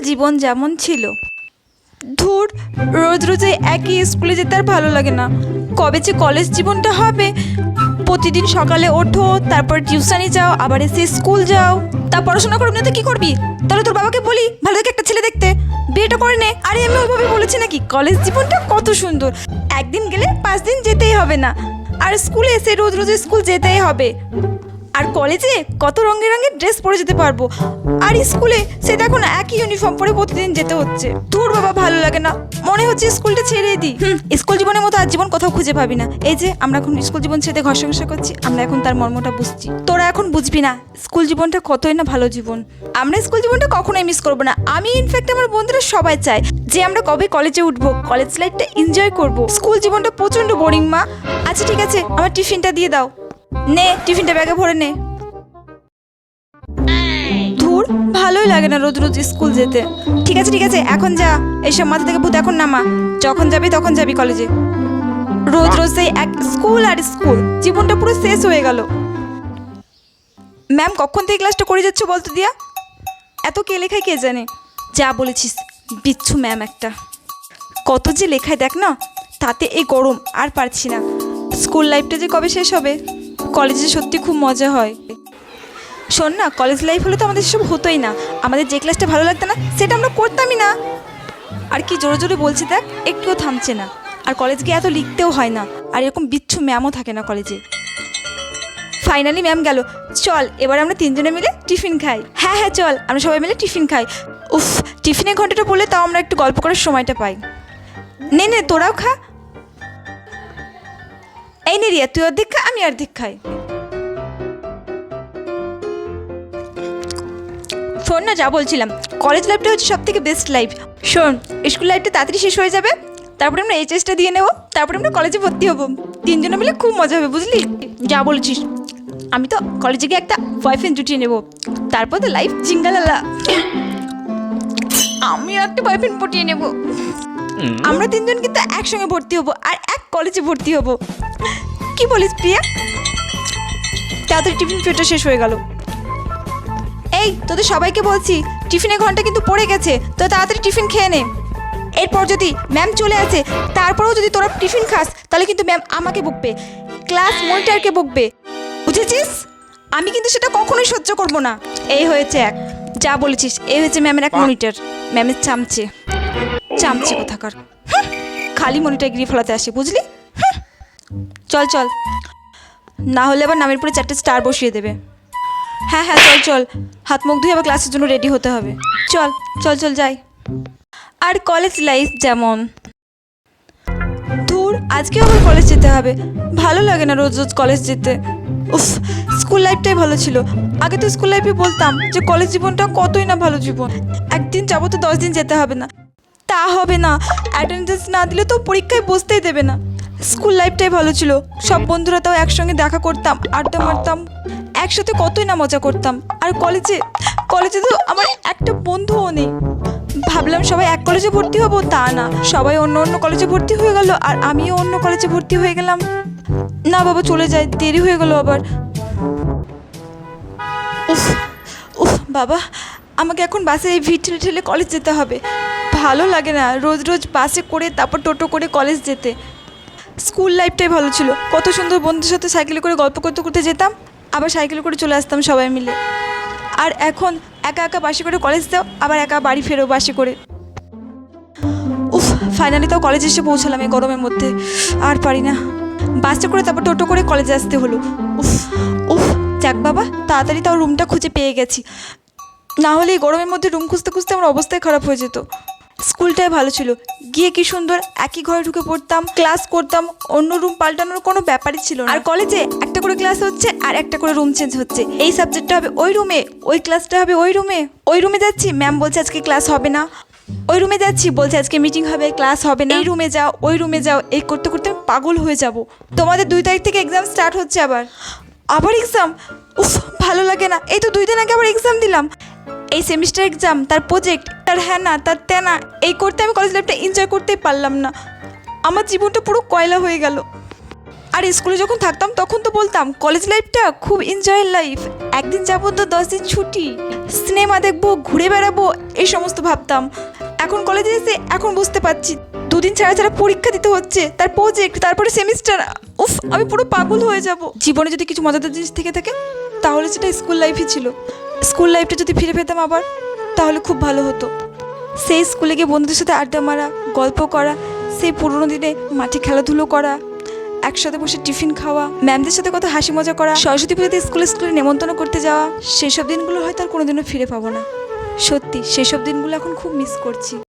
জীবন যেমন ছিল। ধুর, রোজ রোজ একই স্কুলে যেতে আর ভালো লাগে না। কবে যে কলেজ জীবনটা হবে, প্রতিদিন সকালে ওঠো, তারপর টিউশনি যাও, আবার এসে স্কুল যাও। তা পড়াশোনা করবি না তো কী করবি? তাহলে তোর বাবাকে বলি, ভালো দেখে একটা ছেলে দেখতে। বিয়েটা করে নে। আরে, আমি ওইভাবে বলেছি নাকি? কলেজ জীবনটা কত সুন্দর। একদিন গেলে পাঁচ দিন যেতেই হবে না। আর স্কুলে এসে রোজ রোজ স্কুল যেতেই হবে। আর কলেজে কত রঙের রঙের ড্রেস পরে যেতে পারব? আর স্কুলে সে দেখো না একই ইউনিফর্ম পরে প্রতিদিন যেতে হচ্ছে। তোর বাবা ভালো লাগে না। মনে হচ্ছে স্কুলটা ছেড়ে দিই। স্কুল জীবনের মতো আর জীবন কোথাও খুঁজে পাবি না। এই যে আমরা এখন স্কুল জীবন ছেড়ে ঘর সংসার করছি আমরা এখন তার মর্মটা বুঝছি। তোরা এখন বুঝবি না স্কুল জীবনটা কতই না ভালো জীবন। আমরা স্কুল জীবনটা কখনোই মিস করব না। আমি ইনফ্যাক্ট আমার বন্ধুরা সবাই চায় যে আমরা কবে কলেজে উঠবো কলেজ লাইফটা এনজয় করব। স্কুল জীবনটা প্রচণ্ড বোরিং মা। আচ্ছা ঠিক আছে আমার টিফিনটা দিয়ে দাও। নে, টিফিনটা ব্যাগে ভরে নে। ধুর, ভালোই লাগে না রোজ রোজ স্কুল যেতে। ঠিক আছে ঠিক আছে, এখন যা। এইসব মাথা থেকে ভূত এখন নামা। যখন যাবি, তখন যাবি কলেজে। রোজ রোজ সেই এক স্কুল আর স্কুল, জীবনটা পুরো শেষ হয়ে গেল। ম্যাম, কখন থেকে ক্লাসটা করে যাচ্ছ বলতো দিয়া? এত কে লেখায় কে জানে? যা বলেছিস, বিচ্ছু ম্যাম একটা। কত যে লেখায় দেখ না, তাতে এই গরম আর পারছি না। স্কুল লাইফটা যে কবে শেষ হবে? কলেজে সত্যি খুব মজা হয়। শোন না, কলেজ লাইফ হলে তো আমাদের সেসব হতোই না। আমাদের যে ক্লাসটা ভালো লাগতো না, সেটা আমরা করতামই না। আর কি জোরে জোরে বলছি দেখ, একটুও থামছে না। আর কলেজ গিয়ে এত লিখতেও হয় না। আর এরকম বিচ্ছু ম্যামও থাকে না কলেজে। ফাইনালি ম্যাম গেল, চল, এবার আমরা তিনজনে মিলে টিফিন খাই। হ্যাঁ হ্যাঁ চল, আমরা সবাই মিলে টিফিন খাই। উফ, টিফিনের ঘন্টাটা পড়লে তাও আমরা একটু গল্প করার সময়টা পাই। নে নে, তোরাও খা। এই নে রিয়া তুই অর্ধেক খা আমি অর্ধেক খাই শোন না যা বলছিলাম কলেজ লাইফটা হচ্ছে সব থেকে বেস্ট লাইফ শোন স্কুল লাইফটা তাড়াতাড়ি শেষ হয়ে যাবে তারপরে আমরা এইচএসটা দিয়ে নেব তারপরে আমরা কলেজে ভর্তি হব তিনজনে মিলে খুব মজা হবে বুঝলি যা বলেছিস আমি তো কলেজে গিয়ে একটা বয়ফ্রেন্ড জুটিয়ে নেব তারপর তো লাইফ চিঙ্গালালা আমি একটা বয়ফ্রেন্ড পটিয়ে নেব আমরা তিনজন কিন্তু একসঙ্গে ভর্তি হব আর এক কলেজে ভর্তি হব কি বলিস প্রিয়া? তাড়াতাড়ি টিফিন পিরিয়ডটা শেষ হয়ে গেল। এই তোদের সবাইকে বলছি টিফিনের ঘণ্টা কিন্তু পড়ে গেছে তো তাড়াতাড়ি টিফিন খেয়ে নে। এরপর যদি ম্যাম চলে আসে তারপরেও যদি তোরা টিফিন খাস তাহলে কিন্তু ম্যাম আমাকে বকবে ক্লাস মনিটরকে বকবে। বুঝেছিস? আমি কিন্তু সেটা কখনোই সহ্য করব না। এই হয়েছে এক যা বলেছিস এই হয়েছে ম্যামের এক মনিটর। ম্যামের চামচে। চামচে কোথাকার। খালি মনিটার গিয়ে ফেলাতে আসে বুঝলি। চল চল। না হলে আবার নামের পরে চারটে স্টার বসিয়ে দেবে। হ্যাঁ হ্যাঁ চল চল। হাত মুখ ধুয়ে আবার ক্লাসের জন্য রেডি হতে হবে। চল চল চল, যাই। আর কলেজ লাইফ যেমন। দূর আজকেও আবার কলেজ যেতে হবে। ভালো লাগে না রোজ রোজ কলেজ যেতে। উফ স্কুল লাইফটাই ভালো ছিল। আগে তো স্কুল লাইফে বলতাম যে কলেজ জীবনটা কতই না ভালো জীবন। একদিন যাব তো দশ দিন যেতে হবে না। তা হবে না। অ্যাটেন্ডেন্স না দিলে তো পরীক্ষায় বসতেই দেবে না। স্কুল লাইফটাই ভালো ছিল। সব বন্ধুরা তাও একসঙ্গে দেখা করতাম আড্ডা মারতাম একসাথে কতই না মজা করতাম। আর কলেজে কলেজে তো আমার একটা বন্ধুও নেই। ভাবলাম সবাই এক কলেজে ভর্তি হব তা না। সবাই অন্য অন্য কলেজে ভর্তি হয়ে গেল আর আমিও অন্য কলেজে ভর্তি হয়ে গেলাম। না বাবা চলে যায় দেরি হয়ে গেল আবার। উফ উফ বাবা আমাকে এখন বাসে এই ভিড় ঠেলে ঠেলে কলেজ যেতে হবে। ভালো লাগে না রোজ রোজ বাসে করে তারপর টোটো করে কলেজ যেতে। স্কুল লাইফটাই ভালো ছিল। কত সুন্দর বন্ধুদের সাথে সাইকেলে করে গল্প করতে করতে যেতাম, আবার সাইকেলে করে চলে আসতাম সবাই মিলে। আর এখন একা একা বাসে করে কলেজ দাও আবার একা বাড়ি ফেরো বাসে করে। উফ ফাইনালি তো কলেজে এসে পৌঁছালাম এই গরমের মধ্যে। আর পারি না। বাসে করে তারপর টোটো করে কলেজে আসতে হলো। উফ উফ, যাক বাবা, তাড়াতাড়ি তাও রুমটা খুঁজে পেয়ে গেছি। না হলে এই গরমের মধ্যে রুম খুঁজতে খুঁজতে আমার অবস্থাই খারাপ হয়ে যেত। স্কুলটাই ভালো ছিল। গিয়ে কি সুন্দর একই ঘরে ঢুকে পড়তাম ক্লাস করতাম, অন্য রুম পাল্টানোর কোনো ব্যাপারই ছিল আর কলেজে একটা করে ক্লাস হচ্ছে আর একটা করে রুম চেঞ্জ হচ্ছে। এই সাবজেক্টটা হবে ওই রুমে ওই ক্লাসটা হবে ওই রুমে ওই রুমে যাচ্ছি ম্যাম বলছে আজকে ক্লাস হবে না। ওই রুমে যাচ্ছি, বলছে আজকে মিটিং হবে ক্লাস হবে না। এই রুমে যাও, ওই রুমে যাও, এই করতে করতে আমি পাগল হয়ে যাব। তোমাদের দুই তারিখ থেকে এক্সাম স্টার্ট হচ্ছে আবার। আবার এক্সাম উফ, ভালো লাগে না। এই তো দুই দিন আগে আবার এক্সাম দিলাম। এই সেমিস্টার এক্সাম তার প্রজেক্ট তার হ্যাঁ না তার তেনা, এই করতে আমি কলেজ লাইফটা এনজয় করতেই পারলাম না। আমার জীবনটা পুরো কয়লা হয়ে গেল। আর স্কুলে যখন থাকতাম, তখন তো বলতাম কলেজ লাইফটা খুব এনজয়ের লাইফ একদিন যাব তো দশ দিন ছুটি সিনেমা দেখব, ঘুরে বেড়াবো, এই সমস্ত ভাবতাম। এখন কলেজে এসে এখন বুঝতে পারছি, দুদিন ছাড়া ছাড়া পরীক্ষা দিতে হচ্ছে, তার প্রজেক্ট তারপরে সেমিস্টার উফ, আমি পুরো পাগল হয়ে যাব। জীবনে যদি কিছু মজাদার জিনিস থেকে থাকে, তাহলে সেটা স্কুল লাইফই ছিল। স্কুল লাইফটা যদি ফিরে পেতাম আবার, তাহলে খুব ভালো হতো। সেই স্কুলে গিয়ে বন্ধুদের সাথে আড্ডা মারা, গল্প করা, সেই পুরনো দিনে মাঠে খেলাধুলো করা, একসাথে বসে টিফিন খাওয়া, ম্যামদের সাথে কত হাসি মজা করা, সরস্বতী পুজোতে স্কুলে স্কুলে নেমন্তন্ন করতে যাওয়া, সেসব দিনগুলো হয়তো আর কোনোদিনও ফিরে পাবো না। সত্যি, সেসব দিনগুলো এখন খুব মিস করছি।